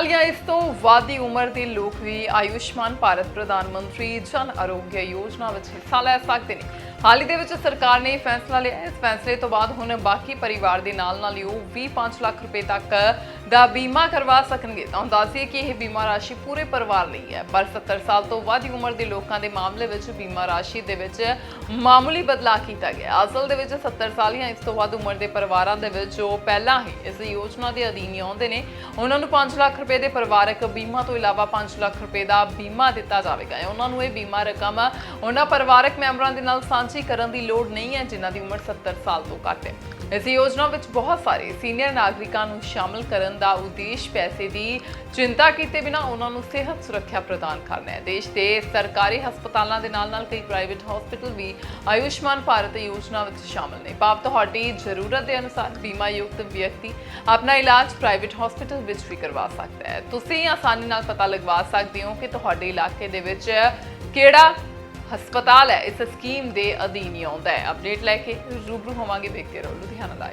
ਸਾਲ ਜਾਂ ਇਸ ਤੋਂ ਵੱਧ ਉਮਰ ਦੇ ਲੋਕ ਵੀ ਆਯੁਸ਼ਮਾਨ ਭਾਰਤ ਪ੍ਰਧਾਨ ਮੰਤਰੀ ਜਨ ਆਰੋਗਯ ਯੋਜਨਾ ਵਿੱਚ ਹਿੱਸਾ ਲੈ ਸਕਦੇ ਨੇ। ਹਾਲ ਹੀ ਦੇ ਵਿੱਚ ਸਰਕਾਰ ਨੇ ਫੈਸਲਾ ਲਿਆ। ਇਸ ਫੈਸਲੇ ਤੋਂ ਬਾਅਦ ਹੁਣ ਬਾਕੀ ਪਰਿਵਾਰ ਦੇ ਨਾਲ ਨਾਲ ਹੀ ਉਹ 20-5 ਲੱਖ ਰੁਪਏ ਤੱਕ ਦਾ ਬੀਮਾ ਕਰਵਾ ਸਕਣਗੇ ਤਾਂ ਦੱਸਿਏ ਕਿ ਇਹ ਬੀਮਾ ਰਾਸ਼ੀ ਪੂਰੇ ਪਰਿਵਾਰ ਲਈ ਹੈ। ਪਰ 70 ਸਾਲ ਤੋਂ ਵੱਧ ਉਮਰ ਦੇ ਲੋਕਾਂ ਦੇ ਮਾਮਲੇ ਵਿੱਚ ਬੀਮਾ ਰਾਸ਼ੀ ਦੇ ਵਿੱਚ ਮਾਮੂਲੀ ਬਦਲਾਅ ਕੀਤਾ ਗਿਆ। ਅਸਲ ਦੇ ਵਿੱਚ 70 ਸਾਲ ਜਾਂ ਇਸ ਤੋਂ ਵੱਧ ਉਮਰ ਦੇ ਪਰਿਵਾਰਾਂ ਦੇ ਵਿੱਚ ਜੋ ਪਹਿਲਾਂ ਹੀ ਇਸ ਯੋਜਨਾ ਦੇ ਅਧੀਨ ਆਉਂਦੇ ਨੇ, ਉਹਨਾਂ ਨੂੰ 5 ਲੱਖ ਰੁਪਏ ਦੇ ਪਰਿਵਾਰਕ ਬੀਮਾ ਤੋਂ ਇਲਾਵਾ 5 ਲੱਖ ਰੁਪਏ ਦਾ ਬੀਮਾ ਦਿੱਤਾ ਜਾਵੇਗਾ। ਉਹਨਾਂ ਨੂੰ ਇਹ ਬੀਮਾ ਰਕਮ ਉਹਨਾਂ ਪਰਿਵਾਰਕ ਮੈਂਬਰਾਂ ਦੇ ਨਾਲ ਸਾਂਝੀ ਕਰਨ ਦੀ ਲੋੜ ਨਹੀਂ ਹੈ, ਜਿਨ੍ਹਾਂ ਦੀ ਉਮਰ 70 ਸਾਲ ਤੋਂ ਘੱਟ ਹੈ। ਇਸ ਯੋਜਨਾ ਵਿੱਚ ਬਹੁਤ ਸਾਰੇ ਸੀਨੀਅਰ ਨਾਗਰਿਕਾਂ ਨੂੰ ਸ਼ਾਮਲ ਕਰਨ ਦਾ ਉਦੇਸ਼ ਪੈਸੇ ਦੀ ਚਿੰਤਾ ਕੀਤੇ ਬਿਨਾਂ ਉਹਨਾਂ ਨੂੰ ਸਿਹਤ ਸੁਰੱਖਿਆ ਪ੍ਰਦਾਨ ਕਰਨਾ ਹੈ। ਦੇਸ਼ ਦੇ ਸਰਕਾਰੀ ਹਸਪਤਾਲਾਂ ਦੇ ਨਾਲ-ਨਾਲ ਕਈ ਪ੍ਰਾਈਵੇਟ ਹਸਪਤਾਲ ਵੀ ਆਯੁਸ਼ਮਾਨ ਭਾਰਤ ਯੋਜਨਾ ਵਿੱਚ ਸ਼ਾਮਲ ਨੇ। ਭਾਵ ਤੁਹਾਡੀ ਜ਼ਰੂਰਤ ਦੇ ਅਨੁਸਾਰ ਬੀਮਾ ਯੁਕਤ ਵਿਅਕਤੀ ਆਪਣਾ ਇਲਾਜ ਪ੍ਰਾਈਵੇਟ ਹਸਪਤਾਲ ਵਿੱਚ ਵੀ ਕਰਵਾ ਸਕਦਾ ਹੈ। ਤੁਸੀਂ ਆਸਾਨੀ ਨਾਲ ਪਤਾ ਲਗਵਾ ਸਕਦੇ ਹੋ ਕਿ ਤੁਹਾਡੇ ਇਲਾਕੇ ਦੇ ਵਿੱਚ ਕਿਹੜਾ ਹਸਪਤਾਲ ਹੈ। ਇਸ ਸਕੀਮ ਦੇ ਅਧੀਨ ਹੀ ਆਉਂਦਾ ਹੈ। ਅਪਡੇਟ ਲੈ ਕੇ ਰੂਬਰੂ ਹੋਵਾਂਗੇ ਵੇਖਦੇ ਰਹੋ ਲੁਧਿਆਣਾ ਲਾਈਵ